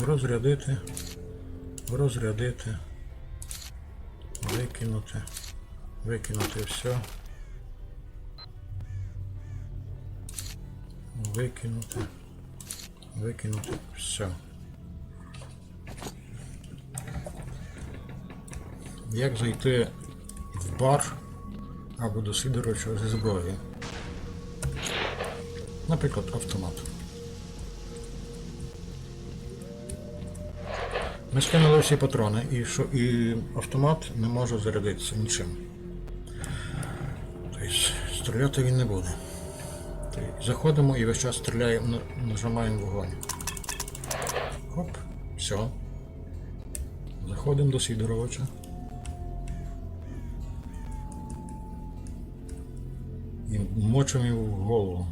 розрядити, розрядити, викинути, викинути все. Викинути, викинути все. Як зайти в бар або до Сидоровича зі зброєю? Наприклад, автомат. Ми скинули всі патрони, і, що, і автомат не може зарядитися нічим. Тобто стріляти він не буде. Тобто, заходимо і весь час стріляємо, нажимаємо вогонь. Хоп, все. Заходимо до Сидоровича. І мочимо його в голову.